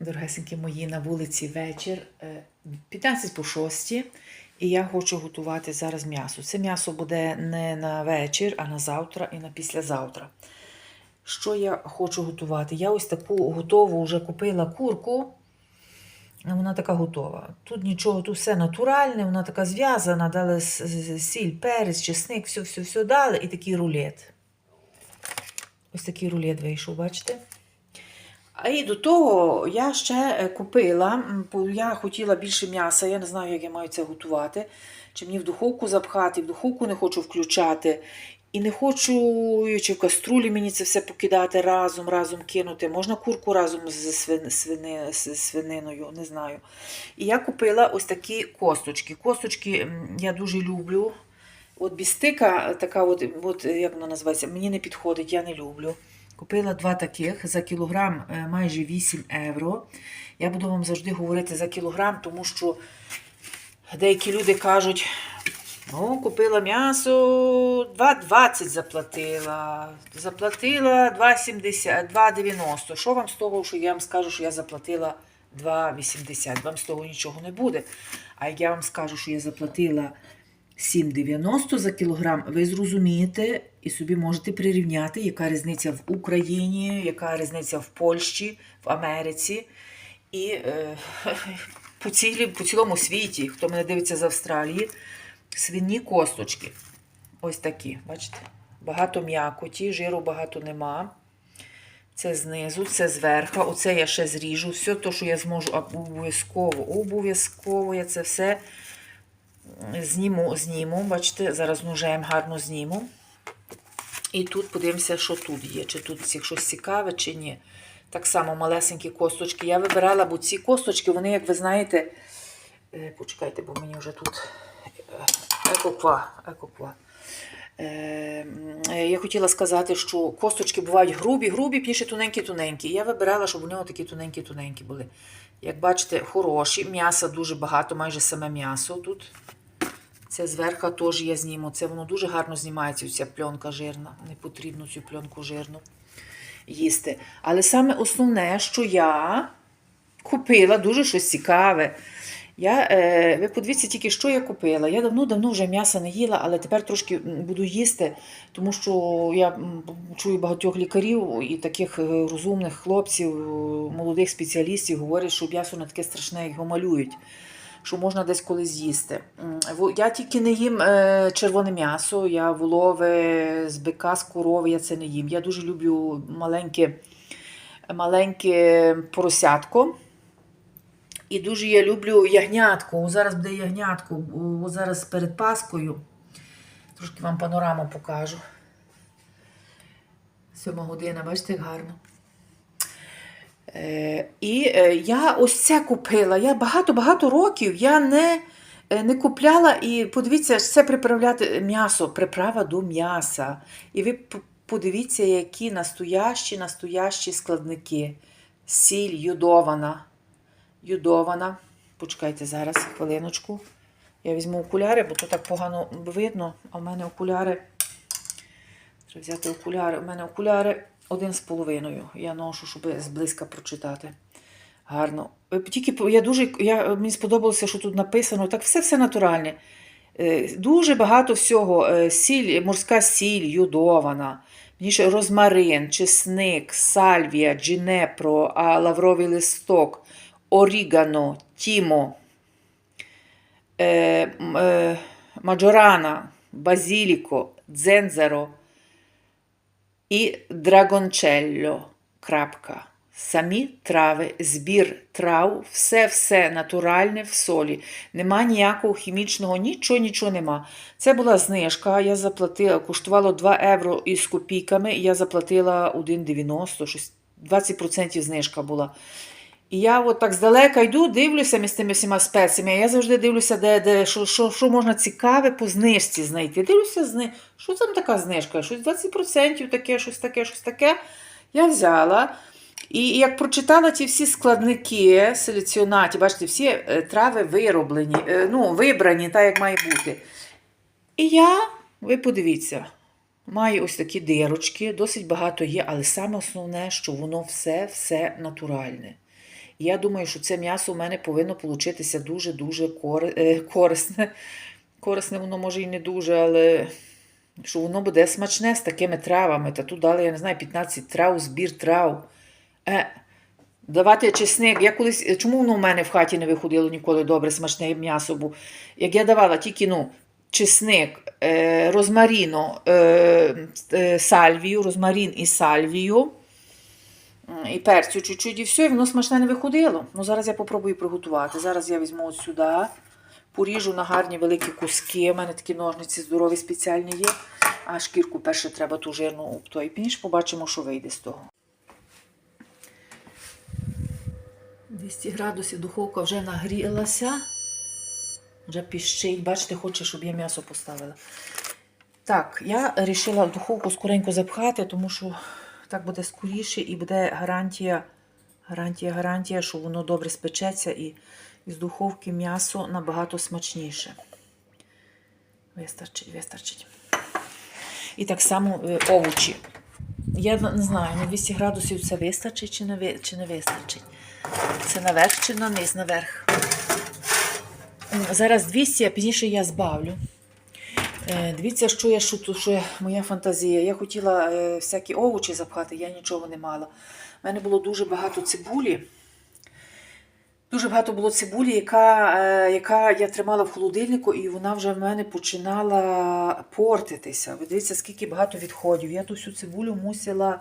дорогесенькі мої, на вулиці вечір, е, 15 по 6, і я хочу готувати зараз м'ясо. Це м'ясо буде не на вечір, а на завтра і на післязавтра. Що я хочу готувати? Я ось таку готову вже купила курку. Вона така готова. Тут нічого, тут все натуральне, вона така зв'язана, дали сіль, перець, чесник, все, все, все дали, і такий рулет. Ось такий рулет вийшов, бачите? І до того я ще е, купила, бо я хотіла більше м'яса, я не знаю, як я маю це готувати. Чи мені в духовку запхати, в духовку не хочу включати. І не хочу, чи в каструлі мені це все покидати разом, разом кинути. Можна курку разом з свини, свини, свининою, не знаю. І я купила ось такі косточки. Косточки я дуже люблю. От бістика, така, от, от як вона називається, мені не підходить, я не люблю. Купила два таких за кілограм е, майже 8 євро. Я буду вам завжди говорити за кілограм, тому що деякі люди кажуть, ну, купила м'ясо, 2,20 заплатила. Заплатила 2,90. Що вам з того, що я вам скажу, що я заплатила 2,80? Вам з того нічого не буде. А як я вам скажу, що я заплатила 7,90 за кілограм, ви зрозумієте і собі можете прирівняти, яка різниця в Україні, яка різниця в Польщі, в Америці і е, по, цілі, по цілому світі, хто мене дивиться з Австралії, свині косточки. Ось такі, бачите? Багато м'якоті, жиру багато нема. Це знизу, це зверху. Оце я ще зріжу. Все те, що я зможу обов'язково, обов'язково я це все зніму, зніму. Бачите, зараз ножем гарно зніму. І тут подивимося, що тут є. Чи тут щось цікаве, чи ні. Так само малесенькі косточки. Я вибирала, бо ці косточки, вони, як ви знаєте, е, почекайте, бо мені вже тут е, екоква. екоква. Е, Я хотіла сказати, що косточки бувають грубі, грубі, піше тоненькі-тоненькі. Я вибирала, щоб вони такі тоненькі-тоненькі були. Як бачите, хороші. М'яса дуже багато, майже саме м'ясо тут. Це зверху теж я зніму. Це воно дуже гарно знімається, ця пленка жирна. Не потрібно цю пленку жирну їсти. Але саме основне, що я купила дуже щось цікаве. Я, е, ви подивіться тільки, що я купила. Я давно-давно вже м'яса не їла, але тепер трошки буду їсти, тому що я чую багатьох лікарів і таких е, розумних хлопців, молодих спеціалістів говорять, що м'ясо не таке страшне, його малюють, що можна десь колись з'їсти. Я тільки не їм е, червоне м'ясо, я волове з бика, з корови, я це не їм. Я дуже люблю маленьке, маленьке поросятко. І дуже я люблю ягнятку. О, Зараз буде ягнятку. О, Зараз перед Паскою. Трошки вам панораму покажу. Сьома година, бачите, як гарно. Е, і е, я ось це купила. Я багато-багато років я не, е, не купляла. І подивіться, це приправляти м'ясо, приправа до м'яса. І ви подивіться, які настоящі, настоящі складники. Сіль йодована юдована. Почекайте зараз хвилиночку. Я візьму окуляри, бо то так погано видно. А в мене окуляри. Треба взяти окуляри. У мене окуляри один з половиною. Я ношу, щоб зблизька прочитати. Гарно. Е, Тільки я дуже, я, мені сподобалося, що тут написано. Так все все натуральне. Е, Дуже багато всього. Е, Сіль, морська сіль юдована. Розмарин, чесник, сальвія, джинепро, лавровий листок, орігано, тімо, е, е, маджорана, базіліко, дзензеро і драгончелло. Крапка. Самі трави, збір трав, все-все натуральне в солі. Нема ніякого хімічного, нічого, нічого нема. Це була знижка. Я заплатила, коштувало 2 євро із копійками, я заплатила 1,90, щось 20% знижка була. І я от так здалека йду, дивлюся між тими всіма спеціями. Я завжди дивлюся, де, де, що, що, що можна цікаве по знижці знайти. Дивлюся, зни... що там така знижка? Щось 20% таке, щось таке, щось таке. Я взяла. І як прочитала ті всі складники селекціонаті, бачите, всі е, трави вироблені, е, ну, вибрані, так як має бути. І я, ви подивіться, маю ось такі дирочки, досить багато є, але саме основне, що воно все-все натуральне. Я думаю, що це м'ясо в мене повинно получитися дуже-дуже е, корисне. Корисне воно може і не дуже, але що воно буде смачне з такими травами. Та тут дали, я не знаю, 15 трав, збір трав. Е, давати чесник. Я колись, е, чому воно в мене в хаті не виходило ніколи добре, смачне м'ясо? Бо як я давала тільки ну, чесник, е, розмаріно, е, е, сальвію, розмарін і сальвію. І перцю чуть-чуть, і все, і воно смачне не виходило. Ну, зараз я попробую приготувати. Зараз я візьму от сюди, поріжу на гарні великі куски. У мене такі ножниці здорові спеціальні є. А шкірку перше треба ту жирну об той піш. Побачимо, що вийде з того. 200 градусів духовка вже нагрілася. Вже піщить. Бачите, хоче, щоб я м'ясо поставила. Так, я вирішила духовку скоренько запхати, тому що так буде скоріше і буде гарантія, гарантія, гарантія, що воно добре спечеться і з духовки м'ясо набагато смачніше. Вистачить, вистачить. І так само е, овочі. Я не знаю, на 200 градусів це вистачить чи не, чи не вистачить. Це наверх чи на низ наверх. Зараз 200, а пізніше я збавлю. Е, Дивіться, що я шуту, що я, моя фантазія. Я хотіла е, всякі овочі запхати, я нічого не мала. У мене було дуже багато цибулі. Дуже багато було цибулі, яка, е, яка я тримала в холодильнику, і вона вже в мене починала портитися. Ви дивіться, скільки багато відходів. Я ту всю цибулю мусила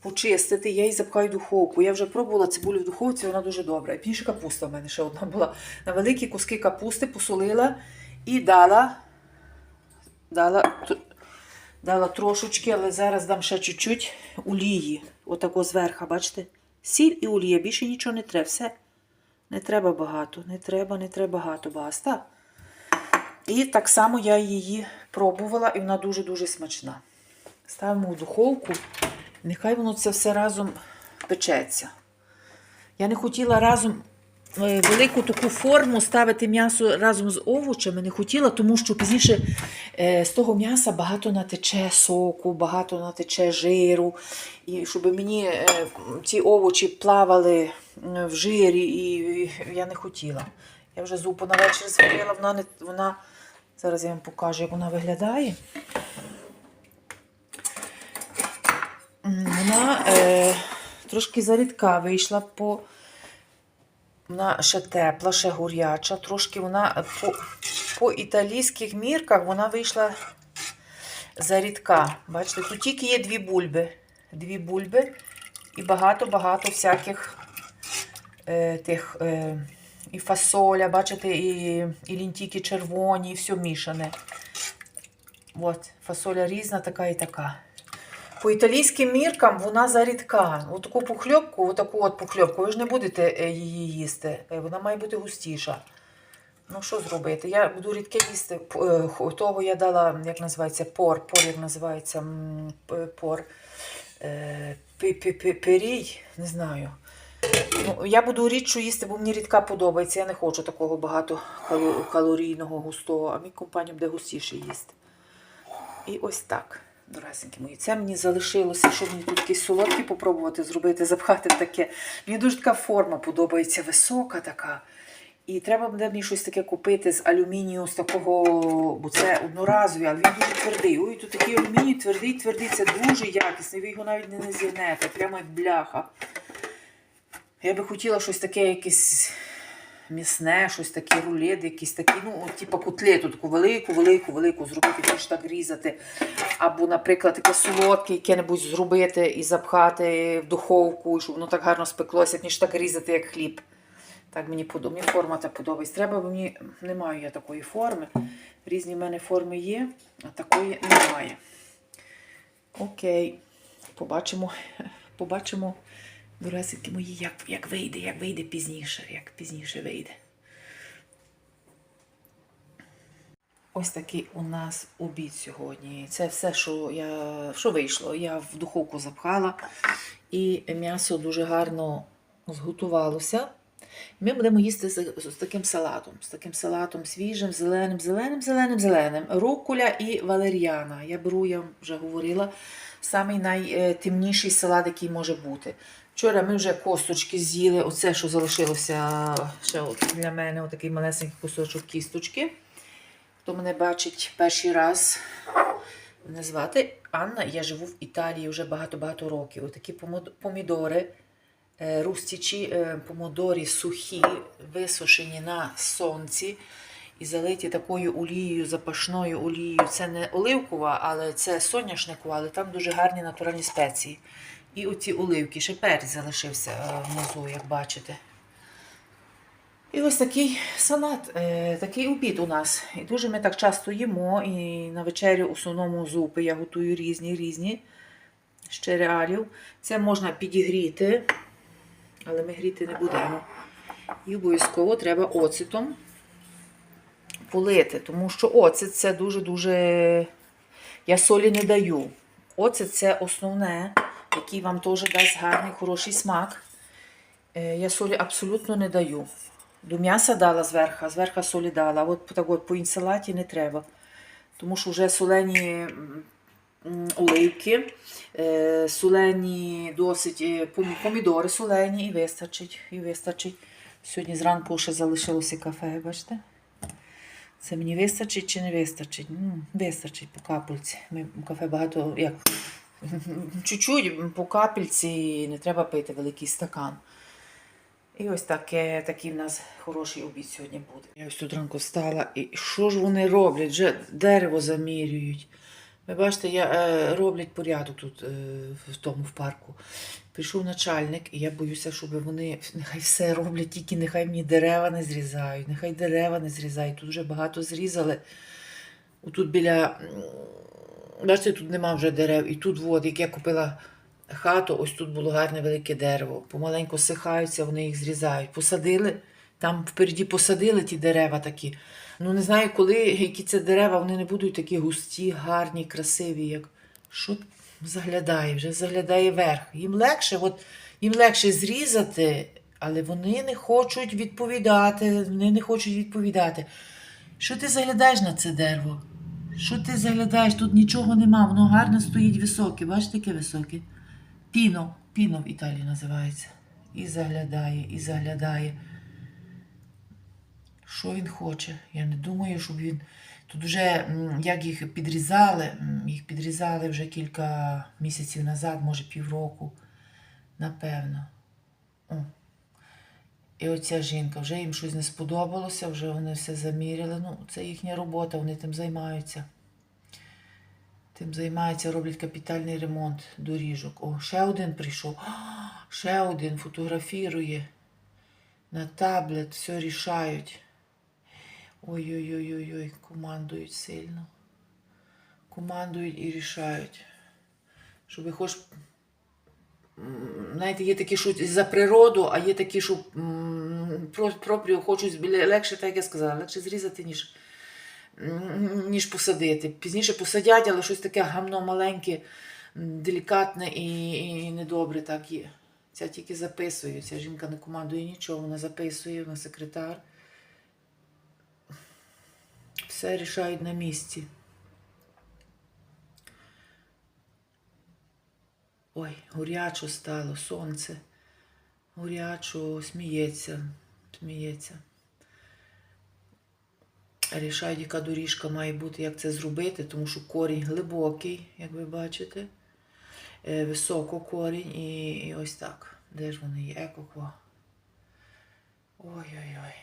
почистити, я її запхаю в духовку. Я вже пробувала цибулю в духовці, вона дуже добра. І пізніше капуста в мене ще одна була. На великі куски капусти посолила і дала, дала, дала трошечки, але зараз дам ще чуть-чуть олії. Отако зверху, бачите? Сіль і олія, більше нічого не треба. Все. Не треба багато, не треба, не треба багато, баста. І так само я її пробувала, і вона дуже-дуже смачна. Ставимо в духовку, нехай воно це все разом печеться. Я не хотіла разом велику таку форму ставити м'ясо разом з овочами. Не хотіла, тому що пізніше е, з того м'яса багато натече соку, багато натече жиру. І щоб мені е, ці овочі плавали в жирі, і я не хотіла. Я вже зупу на вечір зварила, вона не вона. Зараз я вам покажу, як вона виглядає. Вона е, трошки зарідка вийшла по. Вона ще тепла, ще горяча. Трошки вона по, по італійських мірках вона вийшла зарідка. Бачите, тут тільки є дві бульби. Дві бульби і багато-багато всяких е, тих е, і фасоля, бачите, і, і лінтіки червоні, і все мішане. От, фасоля різна, така і така. По італійським міркам вона зарідка. Отаку пухльопку, отаку от пухльопку, ви ж не будете е, її їсти. Е, Вона має бути густіша. Ну, що зробити? Я буду рідке їсти. Е, Того я дала, як називається, пор. Пор, як називається пор. Пирій, не знаю. Ну, я буду рідшу їсти, бо мені рідка подобається. Я не хочу такого багато калорійного, густого, а мій компаній буде густіше їсти. І ось так, доресенькі мої. Це мені залишилося, щоб мені тут якісь солодкі попробувати зробити, запхати в таке. Мені дуже така форма подобається, висока така. І треба буде мені щось таке купити з алюмінію, з такого, бо це одноразовий, але він дуже твердий. Ой, тут такий алюміній твердий, твердий, це дуже якісний, ви його навіть не зігнете, прямо як бляха. Я би хотіла щось таке, якесь м'ясне, щось таке рулет, якісь такі, ну, типу котлету, таку велику, велику, велику зробити, більш так різати. Або, наприклад, таке солодке, яке-небудь зробити і запхати в духовку, щоб воно так гарно спеклося, ніж так різати, як хліб. Так мені подобається. Мені форма та подобається. Треба, бо мені не маю я такої форми. Різні в мене форми є, а такої немає. Окей. Побачимо, побачимо, дуресики мої, як, як вийде, як вийде пізніше, як пізніше вийде. Ось такий у нас обід сьогодні. Це все, що я що вийшло. Я в духовку запхала, і м'ясо дуже гарно зготувалося. Ми будемо їсти з, з таким салатом, з таким салатом свіжим, зеленим, зеленим, зеленим, зеленим. Руколя і валеріана. Я беру, я вже говорила, найтемніший салат, який може бути. Вчора ми вже косточки з'їли. Оце, що залишилося ще для мене, отакий малесенький кусочок кісточки. Хто мене бачить перший раз, мене звати Анна. Я живу в Італії вже багато-багато років. Отакі помідори, е, рустічі е, помідори сухі, висушені на сонці і залиті такою олією, запашною олією. Це не оливкова, але це соняшникова, але там дуже гарні натуральні спеції. І оці оливки, ще перець залишився е, внизу, як бачите. І ось такий салат, е, такий обід у нас. І дуже ми так часто їмо. І на вечерю в основному зупи я готую різні, різні cerealів. Це можна підігріти, але ми гріти не будемо. І обов'язково треба оцетом полити, тому що оцет це дуже-дуже. Я солі не даю. Оцет це основне, який вам теж дасть гарний, хороший смак. Е, Я солі абсолютно не даю. До м'яса дала зверху, а зверху солі дала. От так от по інсалаті не треба. Тому що вже солені м, м, оливки, е, солені досить е, помідори солені і вистачить. І вистачить. Сьогодні зранку ще залишилося кафе, бачите? Це мені вистачить чи не вистачить? М, Вистачить по капельці. Ми кафе багато як. Чуть-чуть по капельці не треба пити великий стакан. І ось таке, такий в нас хороший обід сьогодні буде. Я ось тут ранку встала, і що ж вони роблять? Вже дерево замірюють. Ви бачите, я, е, роблять порядок тут е, в тому в парку. Прийшов начальник, і я боюся, щоб вони нехай все роблять, тільки нехай мені дерева не зрізають, нехай дерева не зрізають. Тут вже багато зрізали. Тут біля. Бачите, тут нема вже дерев. І тут, от, як я купила хату, ось тут було гарне велике дерево. Помаленьку сихаються, вони їх зрізають. Посадили, там впереді посадили ті дерева такі. Ну не знаю, коли, які це дерева, вони не будуть такі густі, гарні, красиві, як. Що заглядає, вже заглядає верх. Їм легше, от, їм легше зрізати, але вони не хочуть відповідати. Вони не хочуть відповідати. Що ти заглядаєш на це дерево? Що ти заглядаєш? Тут нічого нема, воно гарно стоїть високе. Бачите, яке високе? Піно, піно в Італії називається. І заглядає, і заглядає. Що він хоче? Я не думаю, щоб він. Тут вже як їх підрізали, їх підрізали вже кілька місяців назад, може півроку, напевно. О. І оця жінка, вже їм щось не сподобалося, вже вони все заміряли. Ну, це їхня робота, вони тим займаються. Тим займаються, роблять капітальний ремонт доріжок. О, ще один прийшов. А, ще один фотографірує на таблет, все рішають. Ой-ой-ой-ой, командують сильно. Командують і рішають. Щоб хоч Знаєте, є такі, що за природу, а є такі, що пропрію хочуть легше, так як я сказала, легше зрізати, ніж, ніж посадити. Пізніше посадять, але щось таке гамно маленьке, делікатне і, і недобре так є. Ця тільки записує. Ця жінка не командує нічого, вона записує, вона секретар. Все рішають на місці. Ой, горячо стало, сонце. Горячо, сміється, сміється. Рішають, яка доріжка має бути, як це зробити, тому що корінь глибокий, як ви бачите. Е, Високо корінь і, і ось так. Де ж вони є? Екоква. Ой-ой-ой.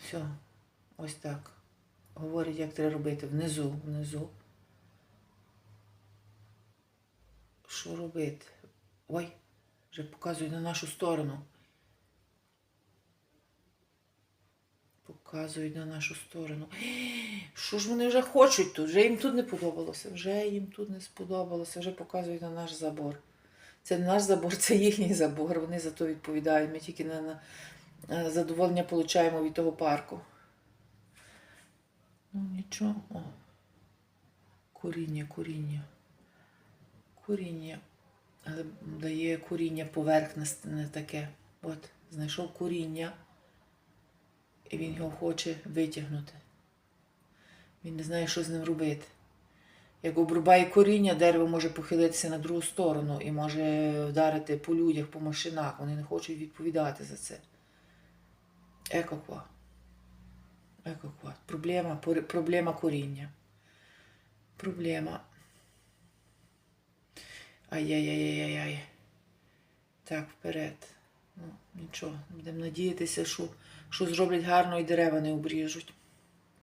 Все, ось так. Говорять, як треба робити. Внизу, внизу. Що робити? Ой, вже показують на нашу сторону. Показують на нашу сторону. Що ж вони вже хочуть тут? Вже їм тут не подобалося. Вже їм тут не сподобалося. Вже показують на наш забор. Це не наш забор, це їхній забор. Вони за то відповідають. Ми тільки на, е, задоволення получаємо від того парку. Ну, нічого. О. Коріння, коріння коріння, але дає коріння поверхностне таке. От, знайшов коріння, і він його хоче витягнути. Він не знає, що з ним робити. Як обрубає коріння, дерево може похилитися на другу сторону і може вдарити по людях, по машинах. Вони не хочуть відповідати за це. Екоква. Екоква. Проблема, проблема коріння. Проблема. Ай-яй-яй-яй-яй. Так, вперед. Ну, нічого. Будемо надіятися, що, що зроблять гарно і дерева не обріжуть.